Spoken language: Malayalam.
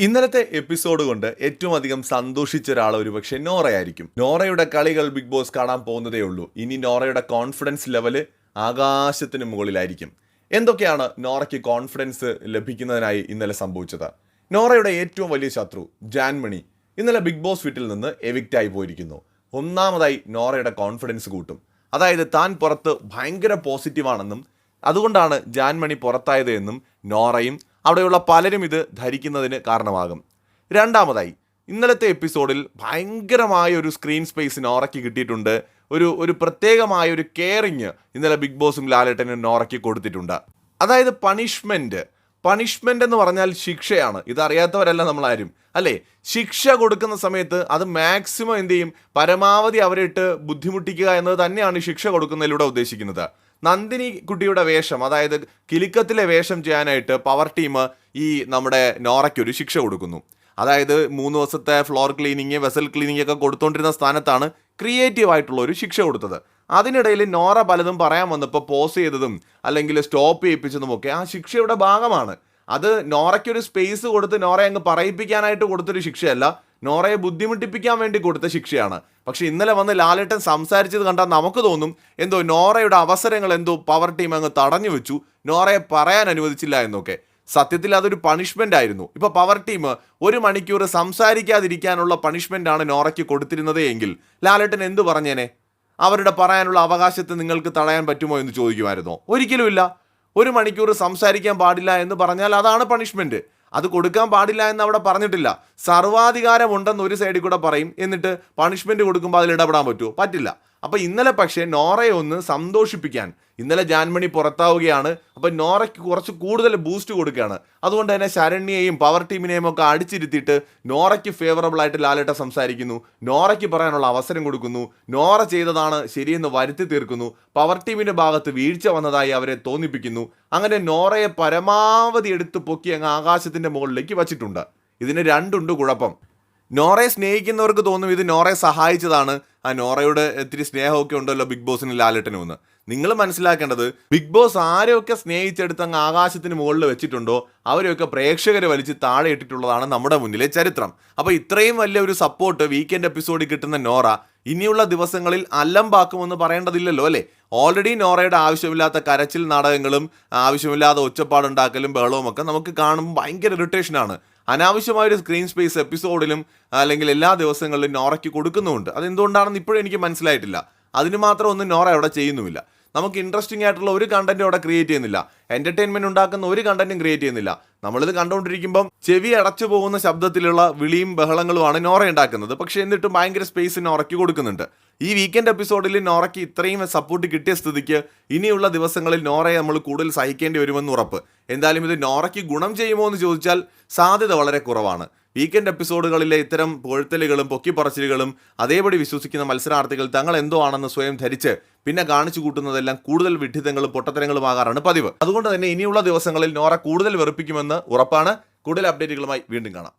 ഇന്നലത്തെ എപ്പിസോഡ് കൊണ്ട് ഏറ്റവും അധികം സന്തോഷിച്ച ഒരാൾ ഒരുപക്ഷെ നോറയായിരിക്കും. നോറയുടെ കളികൾ ബിഗ് ബോസ് കാണാൻ പോകുന്നതേ ഉള്ളൂ. ഇനി നോറയുടെ കോൺഫിഡൻസ് ലെവൽ ആകാശത്തിന് മുകളിലായിരിക്കും. എന്തൊക്കെയാണ് നോറയ്ക്ക് കോൺഫിഡൻസ് ലഭിക്കുന്നതിനായി ഇന്നലെ സംഭവിച്ചത്? നോറയുടെ ഏറ്റവും വലിയ ശത്രു ജാൻമണി ഇന്നലെ ബിഗ് ബോസ് വീട്ടിൽ നിന്ന് എവിക്റ്റായി പോയിരിക്കുന്നു. ഒന്നാമതായി നോറയുടെ കോൺഫിഡൻസ് കൂട്ടും. അതായത് താൻ പുറത്ത് ഭയങ്കര പോസിറ്റീവാണെന്നും അതുകൊണ്ടാണ് ജാൻമണി പുറത്തായത് എന്നും നോറയും അവിടെയുള്ള പലരും ഇത് ധരിക്കുന്നതിന് കാരണമാകും. രണ്ടാമതായി ഇന്നലത്തെ എപ്പിസോഡിൽ ഭയങ്കരമായ ഒരു സ്ക്രീൻ സ്പേസ് നോറയ്ക്ക് കിട്ടിയിട്ടുണ്ട്. ഒരു ഒരു പ്രത്യേകമായ ഒരു കെയറിങ് ഇന്നലെ ബിഗ് ബോസും ലാലേട്ടനും നോറയ്ക്ക് കൊടുത്തിട്ടുണ്ട്. അതായത് പണിഷ്മെന്റ് പണിഷ്മെന്റ് എന്ന് പറഞ്ഞാൽ ശിക്ഷയാണ്. ഇതറിയാത്തവരല്ല നമ്മളാരും. അല്ലേ? ശിക്ഷ കൊടുക്കുന്ന സമയത്ത് അത് മാക്സിമം എന്ത് ചെയ്യും? പരമാവധി അവരെ ഇട്ട് ബുദ്ധിമുട്ടിക്കുക എന്നത് തന്നെയാണ് ശിക്ഷ കൊടുക്കുന്നതിലൂടെ ഉദ്ദേശിക്കുന്നത്. നന്ദിനി കുട്ടിയുടെ വേഷം അതായത് കിലുക്കത്തിലെ വേഷം ചെയ്യാനായിട്ട് പവർ ടീം ഈ നമ്മുടെ നോറയ്ക്ക് ഒരു ശിക്ഷ കൊടുക്കുന്നു. അതായത് മൂന്ന് ദിവസത്തെ ഫ്ലോർ ക്ലീനിങ് വെസൽ ക്ലീനിങ് ഒക്കെ കൊടുത്തുകൊണ്ടിരുന്ന സ്ഥാനത്താണ് ക്രിയേറ്റീവ് ആയിട്ടുള്ള ഒരു ശിക്ഷ കൊടുത്തത്. അതിനിടയിൽ നോറ പലതും പറയാൻ വന്നപ്പോൾ പോസ് ചെയ്തതും അല്ലെങ്കിൽ സ്റ്റോപ്പ് ചെയ്യിപ്പിച്ചതും ഒക്കെ ആ ശിക്ഷയുടെ ഭാഗമാണ്. അത് നോറയ്ക്കൊരു സ്പേസ് കൊടുത്ത് നോറയെ അങ്ങ് പറയിപ്പിക്കാനായിട്ട് കൊടുത്തൊരു ശിക്ഷയല്ല നോറയെ ബുദ്ധിമുട്ടിപ്പിക്കാൻ വേണ്ടി കൊടുത്ത ശിക്ഷയാണ്. പക്ഷെ ഇന്നലെ വന്ന് ലാലേട്ടൻ സംസാരിച്ചത് കണ്ടാൽ നമുക്ക് തോന്നും എന്തോ നോറയുടെ അവസരങ്ങൾ എന്തോ പവർ ടീം അങ്ങ് തടഞ്ഞു വെച്ചു നോറയെ പറയാൻ അനുവദിച്ചില്ല എന്നൊക്കെ. സത്യത്തിൽ അതൊരു പണിഷ്മെന്റ് ആയിരുന്നു. ഇപ്പൊ പവർ ടീം ഒരു മണിക്കൂർ സംസാരിക്കാതിരിക്കാനുള്ള പണിഷ്മെന്റ് ആണ് നോറയ്ക്ക് കൊടുത്തിരുന്നത് എങ്കിൽ ലാലേട്ടൻ എന്തു പറഞ്ഞേനെ? അവരുടെ പറയാനുള്ള അവകാശത്തെ നിങ്ങൾക്ക് തടയാൻ പറ്റുമോ എന്ന് ചോദിക്കുമായിരുന്നോ. ഒരിക്കലുമില്ല ഒരു മണിക്കൂർ സംസാരിക്കാൻ പാടില്ല എന്ന് പറഞ്ഞാൽ അതാണ് പണിഷ്മെന്റ് അത് കൊടുക്കാൻ പാടില്ല എന്ന് അവിടെ പറഞ്ഞിട്ടില്ല. സർവാധികാരമുണ്ടെന്ന് ഒരു സൈഡിൽ കൂടെ പറയും. എന്നിട്ട് പണിഷ്മെന്റ് കൊടുക്കുമ്പോൾ അതിൽ ഇടപെടാൻ പറ്റുമോ? പറ്റില്ല. അപ്പൊ ഇന്നലെ പക്ഷേ നോറയെ ഒന്ന് സന്തോഷിപ്പിക്കാൻ ഇന്നലെ ജാൻമണി പുറത്താവുകയാണ് അപ്പോൾ നോറയ്ക്ക് കുറച്ച് കൂടുതൽ ബൂസ്റ്റ് കൊടുക്കുകയാണ്. അതുകൊണ്ട് തന്നെ ശരണ്യയെയും പവർ ടീമിനെയും ഒക്കെ അടിച്ചിരുത്തിയിട്ട് നോറയ്ക്ക് ഫേവറബിൾ ആയിട്ട് ലാലേട്ട സംസാരിക്കുന്നു. നോറയ്ക്ക് പറയാനുള്ള അവസരം കൊടുക്കുന്നു. നോറ ചെയ്തതാണ് ശരിയെന്ന് വരുത്തി തീർക്കുന്നു. പവർ ടീമിന്റെ ഭാഗത്ത് വീഴ്ച വന്നതായി അവരെ തോന്നിപ്പിക്കുന്നു. അങ്ങനെ നോറയെ പരമാവധി എടുത്ത് പൊക്കി അങ്ങ് ആകാശത്തിന്റെ മുകളിലേക്ക് വച്ചിട്ടുണ്ട്. ഇതിന് രണ്ടുണ്ട് കുഴപ്പം. നോറയെ സ്നേഹിക്കുന്നവർക്ക് തോന്നും ഇത് നോറയെ സഹായിച്ചതാണ്. ആ നോറയുടെ ഇത്തിരി സ്നേഹമൊക്കെ ഉണ്ടല്ലോ ബിഗ് ബോസിന് ലാലട്ടനും എന്ന്. നിങ്ങൾ മനസ്സിലാക്കേണ്ടത് ബിഗ് ബോസ് ആരെയൊക്കെ സ്നേഹിച്ചെടുത്ത് അങ്ങ് ആകാശത്തിന് മുകളിൽ വെച്ചിട്ടുണ്ടോ അവരെയൊക്കെ പ്രേക്ഷകരെ വലിച്ച് താഴെ ഇട്ടിട്ടുള്ളതാണ് നമ്മുടെ മുന്നിലെ ചരിത്രം. അപ്പോൾ ഇത്രയും വലിയ ഒരു സപ്പോർട്ട് വീക്കെൻഡ് എപ്പിസോഡിൽ കിട്ടുന്ന നോറ ഇനിയുള്ള ദിവസങ്ങളിൽ അല്ലമ്പാക്കുമെന്ന് പറയേണ്ടതില്ലല്ലോ അല്ലേ? ഓൾറെഡി നോറയുടെ ആവശ്യമില്ലാത്ത കരച്ചിൽ നാടകങ്ങളും ആവശ്യമില്ലാത്ത ഒച്ചപ്പാടുണ്ടാക്കലും ബഹളവും ഒക്കെ നമുക്ക് കാണുമ്പോൾ ഭയങ്കര ഇറിറ്റേഷനാണ് അനാവശ്യമായൊരു സ്ക്രീൻ സ്പേസ് എപ്പിസോഡിലും അല്ലെങ്കിൽ എല്ലാ ദിവസങ്ങളിലും നോറയ്ക്ക് കൊടുക്കുന്നുമുണ്ട്. അതെന്തുകൊണ്ടാണെന്ന് ഇപ്പോഴും എനിക്ക് മനസ്സിലായിട്ടില്ല. അതിന് മാത്രം ഒന്നും നോറ അവിടെ ചെയ്യുന്നുമില്ല. നമുക്ക് ഇൻട്രസ്റ്റിംഗ് ആയിട്ടുള്ള ഒരു കണ്ടന്റും അവിടെ ക്രിയേറ്റ് ചെയ്യുന്നില്ല. എന്റർടൈൻമെന്റ് ഉണ്ടാക്കുന്ന ഒരു കണ്ടന്റും ക്രിയേറ്റ് ചെയ്യുന്നില്ല. നമ്മളിത് കണ്ടുകൊണ്ടിരിക്കുമ്പം ചെവി അടച്ചു പോകുന്ന ശബ്ദത്തിലുള്ള വിളിയും ബഹളങ്ങളുമാണ് നോറ ഉണ്ടാക്കുന്നത്. പക്ഷേ എന്നിട്ടും ഭയങ്കര സ്പേസ് നോറയ്ക്ക് കൊടുക്കുന്നുണ്ട്. ഈ വീക്കെൻഡ് എപ്പിസോഡിൽ നോറയ്ക്ക് ഇത്രയും സപ്പോർട്ട് കിട്ടിയ സ്ഥിതിക്ക് ഇനിയുള്ള ദിവസങ്ങളിൽ നോറയെ നമ്മൾ കൂടുതൽ സഹിക്കേണ്ടി വരുമെന്ന് ഉറപ്പ്. എന്തായാലും ഇത് നോറയ്ക്ക് ഗുണം ചെയ്യുമോ എന്ന് ചോദിച്ചാൽ സാധ്യത വളരെ കുറവാണ്. വീക്കെൻഡ് എപ്പിസോഡുകളിലെ ഇത്തരം പൊഴുത്തലുകളും പൊക്കിപ്പറച്ചിലുകളും അതേപടി വിശ്വസിക്കുന്ന മത്സരാർത്ഥികൾ തങ്ങൾ എന്തോ ആണെന്ന് സ്വയം ധരിച്ച് പിന്നെ കാണിച്ചു കൂട്ടുന്നതെല്ലാം കൂടുതൽ വിഡ്ഢിതങ്ങളും പൊട്ടത്തരങ്ങളും ആകാറാണ് പതിവ്. അതുകൊണ്ട് തന്നെ ഇനിയുള്ള ദിവസങ്ങളിൽ നോറ കൂടുതൽ വെറുപ്പിക്കുമെന്ന് ഉറപ്പാണ്. കൂടുതൽ അപ്ഡേറ്റുകളുമായി വീണ്ടും കാണാം.